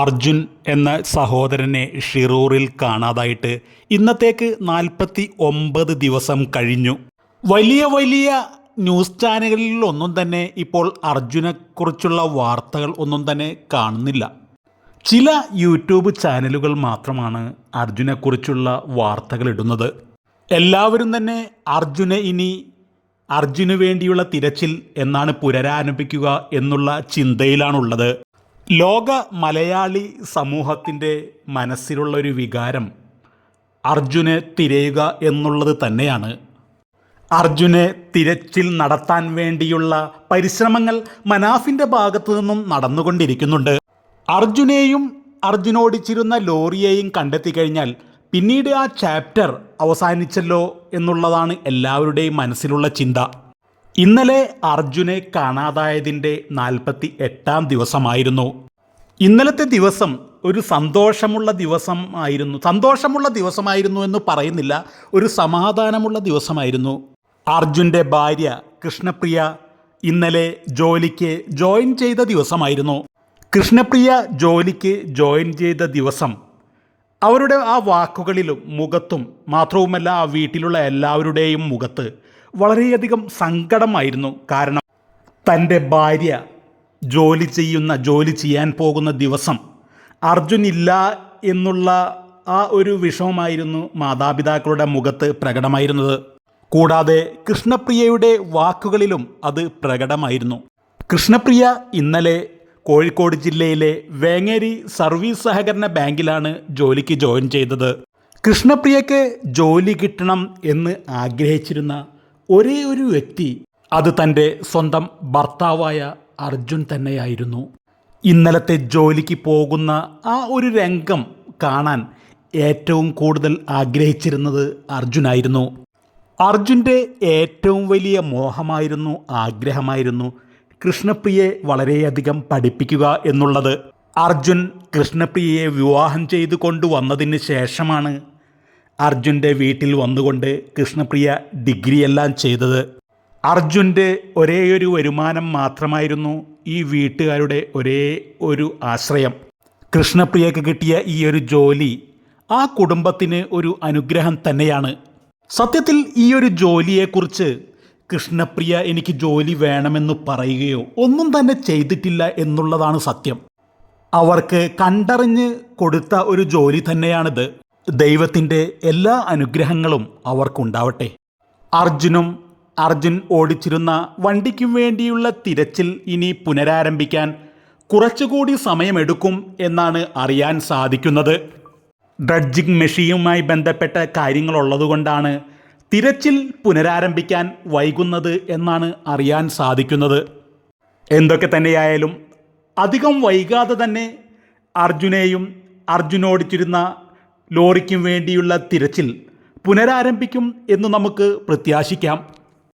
അർജുൻ എന്ന സഹോദരനെ ഷിറൂറിൽ കാണാതായിട്ട് ഇന്നത്തേക്ക് നാൽപ്പത്തി ഒമ്പത് ദിവസം കഴിഞ്ഞു. വലിയ വലിയ ന്യൂസ് ചാനലുകളിൽ ഒന്നും തന്നെ ഇപ്പോൾ അർജുനെക്കുറിച്ചുള്ള വാർത്തകൾ ഒന്നും തന്നെ കാണുന്നില്ല. ചില യൂട്യൂബ് ചാനലുകൾ മാത്രമാണ് അർജുനെക്കുറിച്ചുള്ള വാർത്തകൾ ഇടുന്നത്. എല്ലാവരും തന്നെ അർജുനെ ഇനി അർജുന് വേണ്ടിയുള്ള തിരച്ചിൽ എന്നാണ് പുനരാരംഭിക്കുക എന്നുള്ള ചിന്തയിലാണുള്ളത്. ലോക മലയാളി സമൂഹത്തിന്റെ മനസ്സിലുള്ള ഒരു വികാരം അർജുനെ തിരയുക എന്നുള്ളത് തന്നെയാണ്. അർജുനെ തിരച്ചിൽ നടത്താൻ വേണ്ടിയുള്ള പരിശ്രമങ്ങൾ മനാഫിന്റെ ഭാഗത്തു നിന്നും നടന്നുകൊണ്ടിരിക്കുന്നുണ്ട്. അർജുനെയും അർജുനോടിച്ചിരുന്ന ലോറിയെയും കണ്ടെത്തി കഴിഞ്ഞാൽ പിന്നീട് ആ ചാപ്റ്റർ അവസാനിച്ചല്ലോ എന്നുള്ളതാണ് എല്ലാവരുടെയും മനസ്സിലുള്ള ചിന്ത. ഇന്നലെ അർജുനെ കാണാതായതിന്റെ നാൽപ്പത്തി എട്ടാം ദിവസമായിരുന്നു. ഇന്നലത്തെ ദിവസം ഒരു സന്തോഷമുള്ള ദിവസം ആയിരുന്നു. സന്തോഷമുള്ള ദിവസമായിരുന്നു എന്ന് പറയുന്നില്ല ഒരു സമാധാനമുള്ള ദിവസമായിരുന്നു. അർജുന്റെ ഭാര്യ കൃഷ്ണപ്രിയ ഇന്നലെ ജോലിക്ക് ജോയിൻ ചെയ്ത ദിവസമായിരുന്നു. കൃഷ്ണപ്രിയ ജോലിക്ക് ജോയിൻ ചെയ്ത ദിവസം അവരുടെ ആ വാക്കുകളിലും മുഖത്തും മാത്രവുമല്ല ആ വീട്ടിലുള്ള എല്ലാവരുടെയും മുഖത്ത് വളരെയധികം സങ്കടമായിരുന്നു. കാരണം തന്റെ ഭാര്യ ജോലി ചെയ്യുന്ന ജോലി ചെയ്യാൻ പോകുന്ന ദിവസം അർജുൻ ഇല്ല എന്നുള്ള ആ ഒരു വിഷമമായിരുന്നു മാതാപിതാക്കളുടെ മുഖത്ത് പ്രകടമായിരുന്നത്. കൂടാതെ കൃഷ്ണപ്രിയയുടെ വാക്കുകളിലും അത് പ്രകടമായിരുന്നു. കൃഷ്ണപ്രിയ ഇന്നലെ കോഴിക്കോട് ജില്ലയിലെ വേങ്ങേരി സർവീസ് സഹകരണ ബാങ്കിലാണ് ജോലിക്ക് ജോയിൻ ചെയ്തത്. കൃഷ്ണപ്രിയയ്ക്ക് ജോലി കിട്ടണം എന്ന് ആഗ്രഹിച്ചിരുന്ന ഒരേ ഒരു വ്യക്തി അത് തന്റെ സ്വന്തം ഭർത്താവായ അർജുൻ തന്നെയായിരുന്നു. ഇന്നലത്തെ ജോലിക്ക് പോകുന്ന ആ ഒരു രംഗം കാണാൻ ഏറ്റവും കൂടുതൽ ആഗ്രഹിച്ചിരുന്നത് അർജുനായിരുന്നു. അർജുന്റെ ഏറ്റവും വലിയ മോഹമായിരുന്നു ആഗ്രഹമായിരുന്നു കൃഷ്ണപ്രിയയെ വളരെയധികം പഠിപ്പിക്കുക എന്നുള്ളത്. അർജുൻ കൃഷ്ണപ്രിയയെ വിവാഹം ചെയ്തു കൊണ്ടുവന്നതിന് ശേഷമാണ് അർജുന്റെ വീട്ടിൽ വന്നുകൊണ്ട് കൃഷ്ണപ്രിയ ഡിഗ്രിയെല്ലാം ചെയ്തത്. അർജുന്റെ ഒരേയൊരു വരുമാനം മാത്രമായിരുന്നു ഈ വീട്ടുകാരുടെ ഒരേ ഒരു ആശ്രയം. കൃഷ്ണപ്രിയക്ക് കിട്ടിയ ഈ ഒരു ജോലി ആ കുടുംബത്തിന് ഒരു അനുഗ്രഹം തന്നെയാണ്. സത്യത്തിൽ ഈ ഒരു ജോലിയെക്കുറിച്ച് കൃഷ്ണപ്രിയ എനിക്ക് ജോലി വേണമെന്ന് പറയുകയോ ഒന്നും തന്നെ ചെയ്തിട്ടില്ല എന്നുള്ളതാണ് സത്യം. അവർക്ക് കണ്ടറിഞ്ഞ് കൊടുത്ത ഒരു ജോലി തന്നെയാണിത്. ദൈവത്തിന്റെ എല്ലാ അനുഗ്രഹങ്ങളും അവർക്കുണ്ടാവട്ടെ. അർജുനും അർജുൻ ഓടിച്ചിരുന്ന വണ്ടിക്കും വേണ്ടിയുള്ള തിരച്ചിൽ ഇനി പുനരാരംഭിക്കാൻ കുറച്ചുകൂടി സമയമെടുക്കും എന്നാണ് അറിയാൻ സാധിക്കുന്നത്. ഡ്രഡ്ജിംഗ് മെഷീനുമായി ബന്ധപ്പെട്ട കാര്യങ്ങളുള്ളതുകൊണ്ടാണ് തിരച്ചിൽ പുനരാരംഭിക്കാൻ വൈകുന്നത് എന്നാണ് അറിയാൻ സാധിക്കുന്നത്. എന്തൊക്കെ തന്നെയായാലും അധികം വൈകാതെ തന്നെ അർജുനെയും അർജുനോടിച്ചിരുന്ന ലോറിക്കും വേണ്ടിയുള്ള തിരച്ചിൽ പുനരാരംഭിക്കും എന്ന് നമുക്ക് പ്രത്യാശിക്കാം.